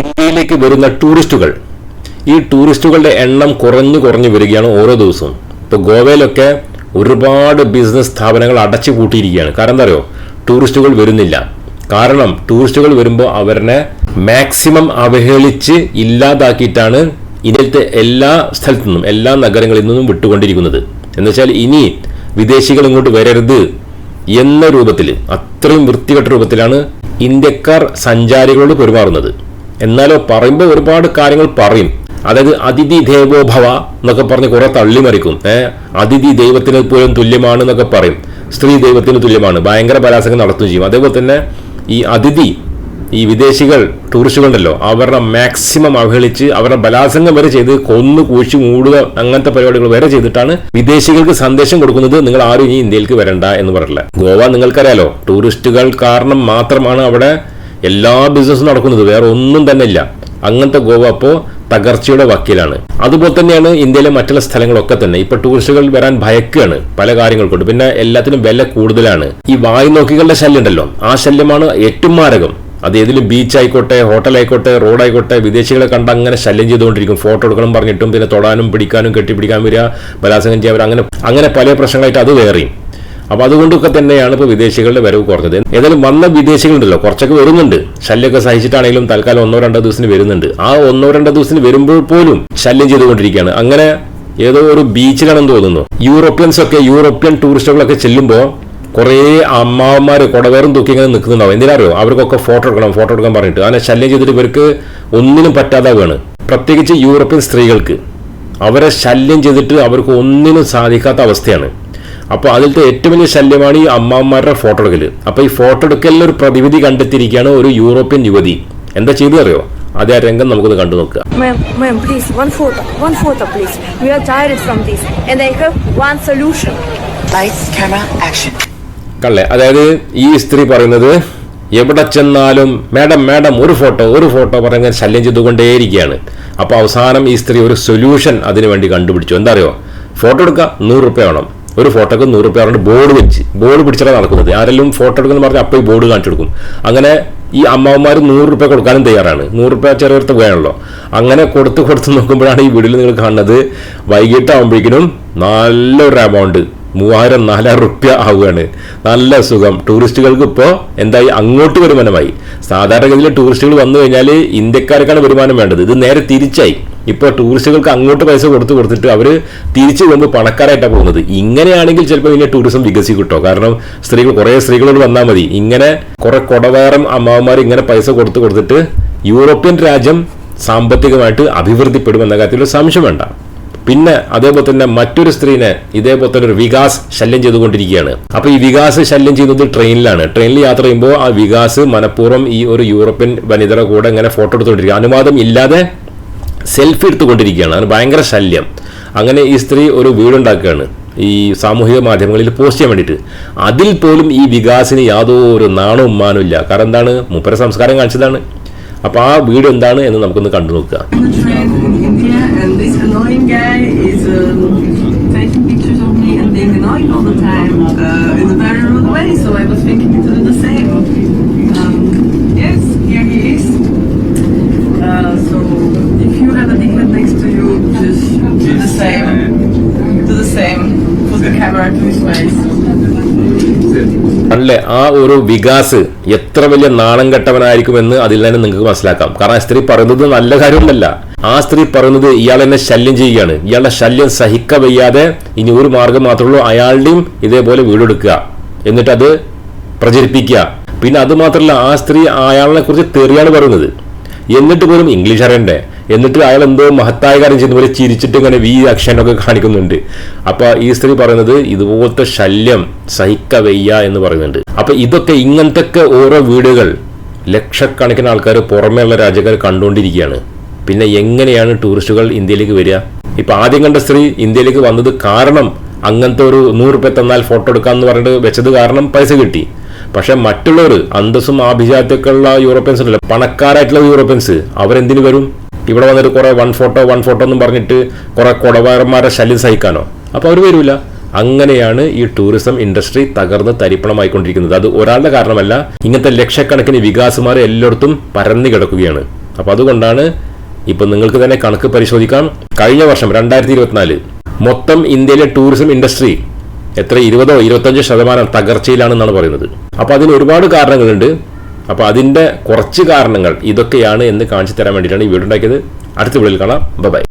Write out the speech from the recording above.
ഇന്ത്യയിലേക്ക് വരുന്ന ടൂറിസ്റ്റുകൾ. ഈ ടൂറിസ്റ്റുകളുടെ എണ്ണം കുറഞ്ഞു കുറഞ്ഞു വരികയാണ് ഓരോ ദിവസവും. ഇപ്പോൾ ഗോവയിലൊക്കെ ഒരുപാട് ബിസിനസ് സ്ഥാപനങ്ങൾ അടച്ചു കൂട്ടിയിരിക്കുകയാണ് കാരണം എന്താ അറിയോ? ടൂറിസ്റ്റുകൾ വരുന്നില്ല. കാരണം ടൂറിസ്റ്റുകൾ വരുമ്പോൾ അവരെ മാക്സിമം അവഹേളിച്ച് ഇല്ലാതാക്കിയിട്ടാണ് ഇന്ത്യയിലത്തെ എല്ലാ സ്ഥലത്തു നിന്നും എല്ലാ നഗരങ്ങളിൽ നിന്നും വിട്ടുകൊണ്ടിരിക്കുന്നത്. എന്നുവെച്ചാൽ ഇനി വിദേശികൾ ഇങ്ങോട്ട് വരരുത് എന്ന രൂപത്തിൽ അത്രയും വൃത്തികെട്ട രൂപത്തിലാണ് ഇന്ത്യക്കാർ സഞ്ചാരികളോട് പെരുമാറുന്നത്. എന്നാലോ പറയുമ്പോൾ ഒരുപാട് കാര്യങ്ങൾ പറയും. അതായത് അതിഥി ദേവോഭവ എന്നൊക്കെ പറഞ്ഞ് കുറെ തള്ളിമറിക്കും. ഏഹ് അതിഥി ദൈവത്തിന് പോലും തുല്യമാണ് എന്നൊക്കെ പറയും. സ്ത്രീ ദൈവത്തിന് തുല്യമാണ്. ഭയങ്കര പരാസംഗം നടത്തുകയും ചെയ്യും. അതേപോലെ തന്നെ ഈ അതിഥി ഈ വിദേശികൾ ടൂറിസ്റ്റുകളുണ്ടല്ലോ അവരുടെ മാക്സിമം അവഹേളിച്ച് അവരുടെ ബലാസംഗം വരെ ചെയ്ത് കൊന്നു കൂഴ്ച മൂടുക അങ്ങനത്തെ പരിപാടികൾ വരെ ചെയ്തിട്ടാണ് വിദേശികൾക്ക് സന്ദേശം കൊടുക്കുന്നത്. നിങ്ങൾ ആരും ഇനി ഇന്ത്യയിലേക്ക് വരണ്ട എന്ന് പറയില്ല ഗോവ നിങ്ങൾക്കറിയാലോ ടൂറിസ്റ്റുകൾ കാരണം മാത്രമാണ് അവിടെ എല്ലാ ബിസിനസ്സും നടക്കുന്നത് വേറെ ഒന്നും തന്നെ ഇല്ല. അങ്ങനത്തെ ഗോവ അപ്പോൾ തകർച്ചയുടെ വക്കീലാണ്. അതുപോലെ തന്നെയാണ് ഇന്ത്യയിലെ മറ്റുള്ള സ്ഥലങ്ങളൊക്കെ തന്നെ. ഇപ്പൊ ടൂറിസ്റ്റുകൾ വരാൻ ഭയക്കുകയാണ് പല കാര്യങ്ങൾ കൊണ്ട് പിന്നെ എല്ലാത്തിനും വില കൂടുതലാണ്. ഈ വായു നോക്കികളുടെ ശല്യം ഉണ്ടല്ലോ. ആ ശല്യമാണ് ഏറ്റവും മാരകം. അത് ഏതിലും ബീച്ച് ആയിക്കോട്ടെ ഹോട്ടൽ ആയിക്കോട്ടെ റോഡ് ആയിക്കോട്ടെ വിദേശികളെ കണ്ട് അങ്ങനെ ശല്യം ചെയ്തുകൊണ്ടിരിക്കും. ഫോട്ടോ എടുക്കണം പറഞ്ഞിട്ടും പിന്നെ തൊടാനും പിടിക്കാനും കെട്ടിപ്പിടിക്കാൻ വരിക ബലാത്സംഗം ചെയ്യാൻ വരിക അങ്ങനെ അങ്ങനെ പല പ്രശ്നങ്ങളായിട്ട് അത് വേറെയും. അപ്പൊ അതുകൊണ്ടൊക്കെ തന്നെയാണ് ഇപ്പോൾ വിദേശികളുടെ വരവ് കുറഞ്ഞത്. ഏതായാലും വന്ന വിദേശികളുണ്ടല്ലോ കുറച്ചൊക്കെ വരുന്നുണ്ട്. ശല്യമൊക്കെ സഹിച്ചിട്ടാണെങ്കിലും തൽക്കാലം ഒന്നോ രണ്ടോ ദിവസത്തിന് വരുന്നുണ്ട്. ആ ഒന്നോ രണ്ടോ ദിവസത്തിന് വരുമ്പോൾ പോലും ശല്യം ചെയ്തുകൊണ്ടിരിക്കുകയാണ്. അങ്ങനെ ഏതോ ഒരു ബീച്ചിലാണെന്ന് തോന്നുന്നു. യൂറോപ്യൻസ് ഒക്കെ യൂറോപ്യൻ ടൂറിസ്റ്റുകളൊക്കെ ചെല്ലുമ്പോൾ കുറേ അമ്മാവന്മാർ കുടവേറും തൂക്കി ഇങ്ങനെ നിൽക്കുന്നുണ്ടാവും. എന്തിനറിയോ? അവർക്കൊക്കെ ഫോട്ടോ എടുക്കണം ഫോട്ടോ എടുക്കാൻ പറഞ്ഞിട്ട്. അങ്ങനെ ശല്യം ചെയ്തിട്ട് ഇവർക്ക് ഒന്നിനും പറ്റാതാവുകയാണ്. പ്രത്യേകിച്ച് യൂറോപ്യൻ സ്ത്രീകൾക്ക്. അവരെ ശല്യം ചെയ്തിട്ട് അവർക്ക് ഒന്നിനും സാധിക്കാത്ത അവസ്ഥയാണ്. അപ്പോൾ അതിലത്തെ ഏറ്റവും വലിയ ശല്യമാണ് ഈ അമ്മമാരുടെ ഫോട്ടോ എടുക്കൽ അപ്പോൾ ഈ ഫോട്ടോ എടുക്കലിൽ ഒരു പ്രതിവിധി കണ്ടെത്തിയിരിക്കുകയാണ് ഒരു യൂറോപ്യൻ യുവതി. എന്താ ചെയ്തു അറിയോ? അതേ രംഗം നമുക്കൊന്ന് കണ്ടു നോക്കുക. Ma'am, ma'am, please, one photo, one photo, please. We are tired from this, and I have one solution. Lights, camera, action. കള്ളെ അതായത് ഈ സ്ത്രീ പറയുന്നത് എവിടെ ചെന്നാലും മാഡം മാഡം ഒരു ഫോട്ടോ ഒരു ഫോട്ടോ പറഞ്ഞ ശല്യം ചെയ്തുകൊണ്ടേയിരിക്കുകയാണ്. അപ്പോൾ അവസാനം ഈ സ്ത്രീ ഒരു സൊല്യൂഷൻ അതിനു വേണ്ടി കണ്ടുപിടിച്ചു. എന്താ അറിയോ? ഫോട്ടോ എടുക്കുക നൂറ് റുപ്യ വേണം. ഒരു ഫോട്ടോക്ക് നൂറ് റുപ്യ പറഞ്ഞിട്ട് ബോർഡ് വെച്ച് ബോർഡ് പിടിച്ചിട്ടാണ് നടക്കുന്നത്. ആരെങ്കിലും ഫോട്ടോ എടുക്കുന്നു പറഞ്ഞാൽ അപ്പോൾ ഈ ബോർഡ് കാണിച്ചു കൊടുക്കും. അങ്ങനെ ഈ അമ്മാവന്മാർ നൂറ് റുപ്യ കൊടുക്കാനും തയ്യാറാണ്. നൂറ് റുപ്യ ചെറിയടുത്ത് വേണമല്ലോ അങ്ങനെ കൊടുത്ത് കൊടുത്ത് നോക്കുമ്പോഴാണ് ഈ വീഡിയോയിൽ നിങ്ങൾ കാണുന്നത്. വൈകിട്ടാകുമ്പോഴേക്കിനും നല്ലൊരു എമൗണ്ട് മൂവായിരം നാലായിരം റുപ്യ ആവുകയാണ്. നല്ല സുഖം. ടൂറിസ്റ്റുകൾക്ക് ഇപ്പോൾ എന്തായി? അങ്ങോട്ട് വരുമാനമായി. സാധാരണഗതിയിൽ ടൂറിസ്റ്റുകൾ വന്നു കഴിഞ്ഞാൽ ഇന്ത്യക്കാർക്കാണ് വരുമാനം വേണ്ടത്. ഇത് നേരെ തിരിച്ചായി. ഇപ്പോൾ ടൂറിസ്റ്റുകൾക്ക് അങ്ങോട്ട് പൈസ കൊടുത്ത് കൊടുത്തിട്ട് അവർ തിരിച്ചു പോകുമ്പോൾ പണക്കാരായിട്ടാണ് പോകുന്നത്. ഇങ്ങനെയാണെങ്കിൽ ചിലപ്പോൾ പിന്നെ ടൂറിസം വികസിക്കും കേട്ടോ കാരണം സ്ത്രീകൾ കുറേ സ്ത്രീകളോട് വന്നാൽ മതി. ഇങ്ങനെ കുറേ കുടവേറം അമ്മാവന്മാർ ഇങ്ങനെ പൈസ കൊടുത്ത് കൊടുത്തിട്ട് യൂറോപ്യൻ രാജ്യം സാമ്പത്തികമായിട്ട് അഭിവൃദ്ധിപ്പെടുമെന്ന കാര്യത്തിൽ സംശയം വേണ്ട. പിന്നെ അതേപോലെ തന്നെ മറ്റൊരു സ്ത്രീനെ ഇതേപോലെ തന്നെ ഒരു വികാസ് ശല്യം ചെയ്തുകൊണ്ടിരിക്കുകയാണ്. അപ്പോൾ ഈ വികാസ് ശല്യം ചെയ്യുന്നത് ട്രെയിനിലാണ്. ട്രെയിനിൽ യാത്ര ചെയ്യുമ്പോൾ ആ വികാസ് മനഃപൂർവം ഈ ഒരു യൂറോപ്യൻ വനിതയുടെ കൂടെ ഇങ്ങനെ ഫോട്ടോ എടുത്തുകൊണ്ടിരിക്കുക. അനുവാദം ഇല്ലാതെ സെൽഫി എടുത്തുകൊണ്ടിരിക്കുകയാണ്. അതിന് ഭയങ്കര ശല്യം. അങ്ങനെ ഈ സ്ത്രീ ഒരു വീടുണ്ടാക്കുകയാണ്. ഈ സാമൂഹിക മാധ്യമങ്ങളിൽ പോസ്റ്റ് ചെയ്യാൻ വേണ്ടിയിട്ട്. അതിൽ പോലും ഈ വികാസിന് യാതൊരു നാണവും ഇല്ല. കാരണം എന്താണ്? മുപ്പര സംസ്കാരം കാണിച്ചതാണ്. അപ്പൊ ആ വീട് എന്താണ് എന്ന് നമുക്കൊന്ന് കണ്ടു നോക്കുക. Uh, in a very അല്ലേ? ആ ഒരു വികാസ് എത്ര വലിയ നാണം കെട്ടവനായിരിക്കുമെന്ന് അതിൽ തന്നെ നിങ്ങൾക്ക് മനസ്സിലാക്കാം. കാരണം സ്ത്രീ പറയുന്നത് നല്ല കാര്യമൊന്നല്ല ആ സ്ത്രീ പറയുന്നത് ഇയാൾ എന്നെ ശല്യം ചെയ്യുകയാണ്. ഇയാളുടെ ശല്യം സഹിക്ക വയ്യാതെ ഇനി ഒരു മാർഗം മാത്രമേ ഉള്ളൂ. അയാളുടെയും ഇതേപോലെ വീടെടുക്കുക. എന്നിട്ട് അത് പ്രചരിപ്പിക്കുക. പിന്നെ അത് മാത്രമല്ല ആ സ്ത്രീ അയാളെ കുറിച്ച് തെറിയാണ് പറയുന്നത്. എന്നിട്ട് പോലും ഇംഗ്ലീഷ് അറിയണ്ടേ? എന്നിട്ട് അയാൾ എന്തോ മഹത്തായ കാര്യം ചെയ്യുന്ന പോലെ ചിരിച്ചിട്ട് ഇങ്ങനെ വി അക്ഷനൊക്കെ കാണിക്കുന്നുണ്ട്. അപ്പൊ ഈ സ്ത്രീ പറയുന്നത് ഇതുപോലത്തെ ശല്യം സഹിക്ക എന്ന് പറയുന്നുണ്ട്. അപ്പൊ ഇതൊക്കെ ഇങ്ങനത്തെ ഓരോ വീടുകൾ ലക്ഷക്കണക്കിന് ആൾക്കാർ പുറമേയുള്ള രാജ്യക്കാർ കണ്ടുകൊണ്ടിരിക്കുകയാണ്. പിന്നെ എങ്ങനെയാണ് ടൂറിസ്റ്റുകൾ ഇന്ത്യയിലേക്ക് വരിക? ഇപ്പൊ ആദ്യം കണ്ട സ്ത്രീ ഇന്ത്യയിലേക്ക് വന്നത് കാരണം അങ്ങനത്തെ ഒരു നൂറ് രൂപ തന്നാൽ ഫോട്ടോ എടുക്കാന്ന് പറഞ്ഞിട്ട് വെച്ചത് കാരണം പൈസ കിട്ടി. പക്ഷെ മറ്റുള്ളവർ അന്തസ്സും ആഭിജാത്യക്കുള്ള യൂറോപ്യൻസ് ഉണ്ടല്ലോ പണക്കാരായിട്ടുള്ള യൂറോപ്യൻസ് അവരെന്തിനു വരും? ഇവിടെ വന്നിട്ട് കുറെ വൺ ഫോട്ടോ വൺ ഫോട്ടോ എന്നും പറഞ്ഞിട്ട് കുറെ കൊടവാരന്മാരെ ശല്യം സഹിക്കാനോ? അപ്പോൾ അവർ വരില്ല അങ്ങനെയാണ് ഈ ടൂറിസം ഇൻഡസ്ട്രി തകർന്ന് തരിപ്പണമായിക്കൊണ്ടിരിക്കുന്നത്. അത് ഒരാളുടെ കാരണമല്ല ഇങ്ങനത്തെ ലക്ഷക്കണക്കിന് വികാസുമാർ എല്ലായിടത്തും പരന്നു കിടക്കുകയാണ്. അപ്പോൾ അതുകൊണ്ടാണ് ഇപ്പം നിങ്ങൾക്ക് തന്നെ കണക്ക് പരിശോധിക്കാം. കഴിഞ്ഞ വർഷം രണ്ടായിരത്തി ഇരുപത്തിനാല് മൊത്തം ഇന്ത്യയിലെ ടൂറിസം ഇൻഡസ്ട്രി എത്ര? ഇരുപതോ ഇരുപത്തഞ്ചോ ശതമാനം തകർച്ചയിലാണെന്നാണ് പറയുന്നത്. അപ്പോൾ അതിന് ഒരുപാട് കാരണങ്ങളുണ്ട്. അപ്പോൾ അതിന്റെ കുറച്ച് കാരണങ്ങൾ ഇതൊക്കെയാണ് എന്ന് കാണിച്ചു തരാൻ വേണ്ടിയിട്ടാണ് ഈ വീഡിയോ ഉണ്ടാക്കിയത്. അടുത്ത വീഡിയോയിൽ കാണാം. ബൈ